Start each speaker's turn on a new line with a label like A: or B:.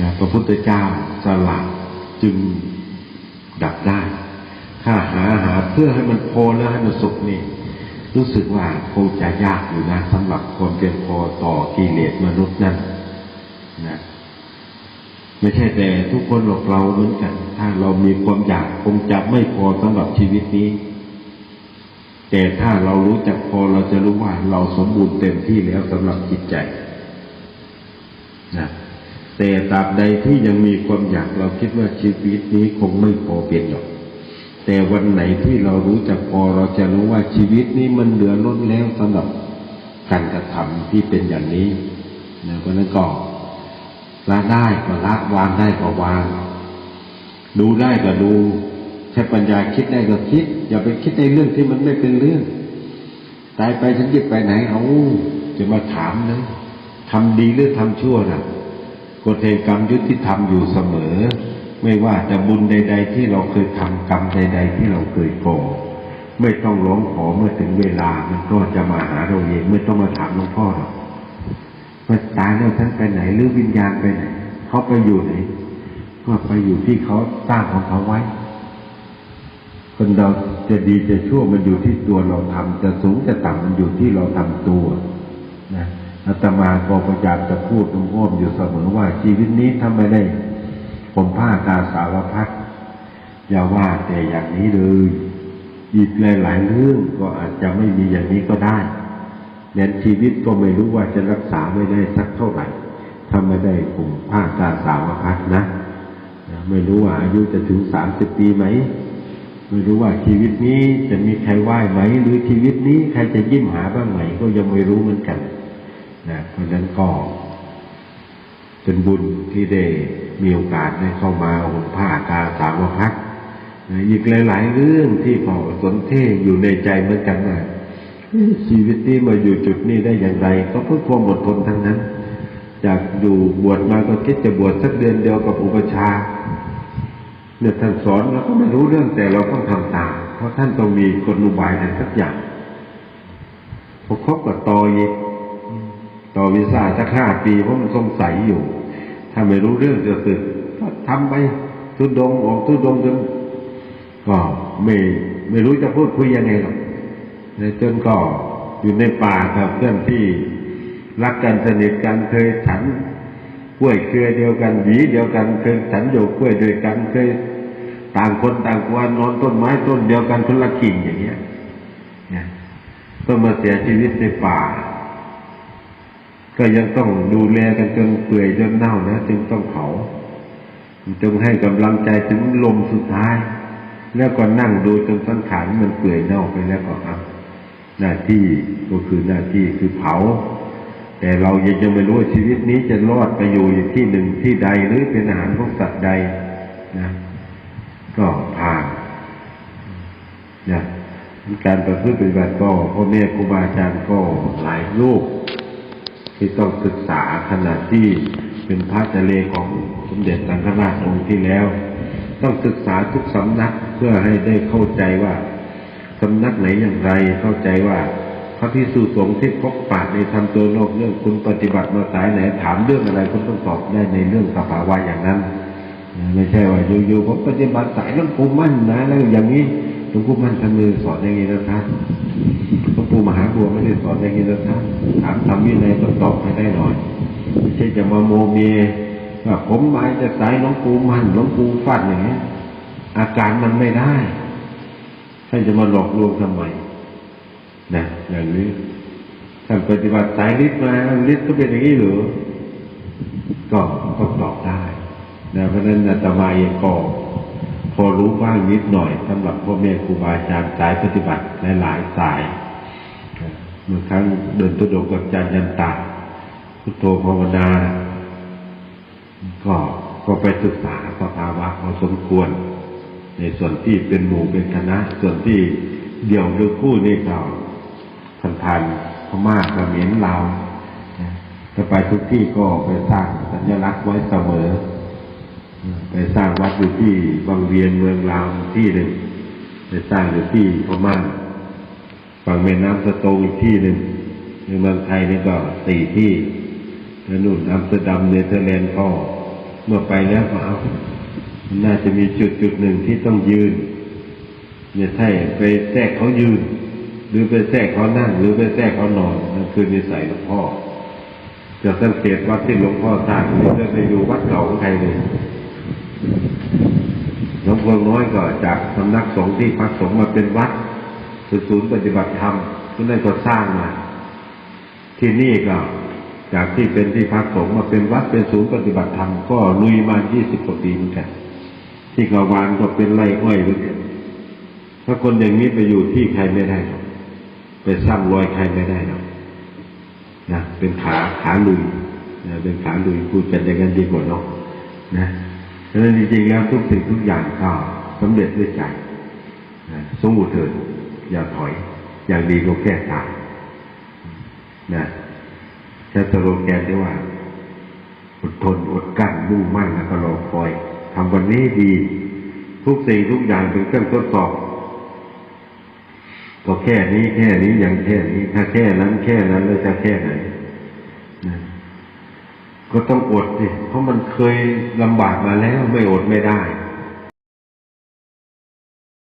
A: นะพระพุทธเจ้าสละจึงดับได้ถ้าหาหาเพื่อให้มันพอแล้วให้มันสุขนี่ รู้สึกว่าคงจะยากอยู่นะสำหรับคนเป็นพอต่อกิเลสมนุษย์นั้นนะไม่ใช่แต่ทุกคนหรอกเราเหมือนกัน ถ้าเรามีความอยากคงจะไม่พอสำหรับชีวิตนี้ แต่ถ้าเรารู้จักพอเราจะรู้ว่าเราสมบูรณ์เต็มที่แล้วสำหรับจิตใจนะ แต่ตราบใดที่ยังมีความอยากเราคิดว่าชีวิตนี้คงไม่พอเป็นหรอก แต่วันไหนที่เรารู้จักพอเราจะรู้ว่าชีวิตนี้มันเหลือล้นแล้วสำหรับการกระทำที่เป็นอย่างนี้นะเพราะนั้นก็ละได้ก็ละวางได้ก็วางดูได้ก็ดู ใช้ปัญญาคิดได้ก็คิด อย่าไปคิดในเรื่องที่มันไม่เป็นเรื่อง ตายไปฉันจะไปไหนเอาจะมาถามนะทำดีหรือทำชั่วน่ะ กฎแห่งกรรมยุติธรรมอยู่เสมอ ไม่ว่าจะบุญใด ๆ ที่เราเคยทำกรรมใด ๆ ที่เราเคยก่อไม่ต้องร้องขอเมื่อถึงเวลา มันก็จะมาหาเราเองไม่ต้องมาถามหลวงพ่อหรอกว่าตายแล้วท่านไปไหนหรือวิญญาณไปไหนเขาไปอยู่ไหนก็ไปอยู่ที่เขาสร้างของเขาไว้ คนเราจะดีจะชั่วมันอยู่ที่ตัวเราทำจะสูงจะต่ำมันอยู่ที่เราทำตัว นะ อาตมาก็พยายามจะพูดอ้อมอยู่เสมอว่าชีวิตนี้ทำไม่ได้ผมผ้ากาสาวพัดอย่าว่าแต่อย่างนี้เลยอีกหลายๆเรื่องก็อาจจะไม่มีอย่างนี้ก็ได้แม้ชีวิตก็ไม่รู้ว่าจะรักษาไม่ได้สักเท่าไหร่ถ้าไม่ได้ผมผ้ากาสาวพัดนะไม่รู้ว่าอายุจะถึงสามสิบปีไหม ไม่รู้ว่าชีวิตนี้จะมีใครไหว้ไหม หรือชีวิตนี้ใครจะยิ้มหาบ้างไหม ก็ยังไม่รู้เหมือนกัน นะเพราะนั้นก็เป็นบุญที่ได้มีโอกาสได้เข้ามาห่มผ้ากาสาวพักนะอีกหลาย ๆ เรื่องที่พอสนเทอยู่ในใจเหมือนกันว่าชีวิตนี้มาอยู่จุดนี้ได้อย่างไร ก็เพื่อความอดทนทั้งนั้น จากอยู่บวชมาก็คิดจะบวชสักเดือนเดียวกับอุปชาเนี่ยท่านสอนเราก็ไม่รู้เรื่องแต่เราต้องทำตามเพราะท่านต้องมีกลอุบายอะไรสักอย่างพอครบกับตออีก ต่อวีซ่าสักห้าปีเพราะมันสงสัยอยู่ ถ้าไม่รู้เรื่องจะสึกก็ทำไปทุดงออกทุดงจนก็ไม่ไม่รู้จะพูดคุยยังไงหรอกในจนก็อยู่ในป่ากับเพื่อนที่รักกันสนิทกันเคยฉันกล้วยเครือเดียวกันหวีเดียวกันเคยฉันโยกกล้วยด้วยกันเคยต่างคนต่างกวนนอนต้นไม้ต้นเดียวกันคนละกิ่งอย่างเงี้ยเนี่ยต้องมาเสียชีวิตในป่า ก็ยังต้องดูแลกันจนเปื่อยจนเน่านะจึงต้องเผาจงให้กำลังใจถึงลมสุดท้าย แล้วก็นั่งดูจนสังขารมันเปื่อยเน่าไปแล้วก็ครับหน้าที่ก็คือหน้าที่คือเผา แต่เรายังจะไม่รู้ชีวิตนี้จะรอดไปอยู่ที่หนึ่งที่ใดหรือเป็นอาหารของสัตว์ใดนะก็ผ่านนะการประพฤติปฏิบัติก็พ่อแม่ครูบาอาจารย์ก็หลายรูป ที่ต้องศึกษาขณะที่เป็นพระเจเลของสมเด็จสังฆราชองค์ที่แล้ว ต้องศึกษาทุกสำนักเพื่อให้ได้เข้าใจว่าสำนักไหนอย่างไรเข้าใจว่าพระพิสุสงฆ์ที่พบปาในทำตัวโลกเรื่องคุณปฏิบัติมาสายไหนถามเรื่องอะไรคุณต้องตอบได้ในเรื่องสภาวะอย่างนั้น ไม่ใช่ว่าอยู่ๆผมปฏิบัติสายหลวงปูมั่นนะแล้วอย่างนี้ หลวงปู่มั่นท่านมือสอนอย่างนี้นะครับหลวงปู่มหาบัวไม่ได้สอนอย่างนี้นะครับถามทำวินัยก็ตอบให้ได้หน่อยไม่ใช่จะมาโมเมว่าผมหมายจะสายหลวงปู่มั่นหลวงปู่ฟัดอย่างนี้อาการมันไม่ได้ท่านจะมาหลอกลวงทำไมนะอย่างนี้ท่านปฏิบัติสายฤทธิ์มาฤทธิ์ก็เป็นอย่างนี้หรือก็ก็ตอบได้นะเพราะนั้นอาตมาเองก็ อรู้บ้างนิดหน่อยสำหรับพ่อแม่ครูบาอาจารย์สายปฏิบัติหลายสายเมื่อครั้งเดินตุดงกับอาจารย์ยันตาพุทโธภาวนา ก็ก็ไปศึกษาสภาวะพอสมควร ในส่วนที่เป็นหมู่เป็นคณะ ส่วนที่เดี่ยวหรือคู่นี่ก็ทันทานพม่าเขมรลาวถ้าไปทุกที่ก็ไปสร้างสัญลักษณ์ไว้เสมอ ไปสร้างวัดอยู่ที่บางเวียนเมืองลาวที่หนึ่งไปสร้างอยู่ที่พม่าฝั่งแม่น้ำสะโตงอีกที่หนึ่งในเมืองไทยนี่ก็สี่ที่แล้วนู่นอัมสเตอร์ดัมเนเธอร์แลนด์ก็เมื่อไปแล้วก็เอาน่าจะมีจุดจุดหนึ่งที่ต้องยืนอย่าใช่ไปแทรกเขายืน หรือไปแทรกเขานั่ง หรือไปแทรกเขานอนนั่นคือนิสัยหลวงพ่อจะสังเกตวัดที่หลวงพ่อสร้างนี่จะไปดูวัดเก่าของใครเลย หลวงพ่อน้อยก็จากสำนักสงฆ์ที่พักสงฆ์มาเป็นวัดศูนย์ปฏิบัติธรรมที่นั่นก็สร้างมา ที่นี่ก็จากที่เป็นที่พักสงฆ์มาเป็นวัดเป็นศูนย์ปฏิบัติธรรมก็ลุยมายี่สิบกว่าปีเหมือนกัน ที่กวานก็เป็นไร่อ้อยเหมือนกันถ้าคนอย่างนี้ไปอยู่ที่ใครไม่ได้หรอกไปสร้างรอยใครไม่ได้หรอกนะเป็นขาขาลุยนะเป็นขาลุยพูดกันอย่างนั้นดีกว่าเนาะนะ ฉะนั้นจริงๆแล้วทุกสิ่งทุกอย่างก็สำเร็จด้วยใจสมบูรณ์เถิดอย่าถอย อย่างดีก็แก้ตายนะใช้สโลแกนที่ว่า อดทนอดกลั้นมุ่งมั่นแล้วก็รอคอยทำวันนี้ดี ทุกสิ่งทุกอย่างเป็นเครื่องทดสอบก็แค่นี้แค่นี้อย่างแค่นี้ ถ้าแค่นั้นแค่นั้นแล้วจะแค่ไหน ก็ต้องอดสิเพราะมันเคยลำบากมาแล้วไม่อดไม่ได้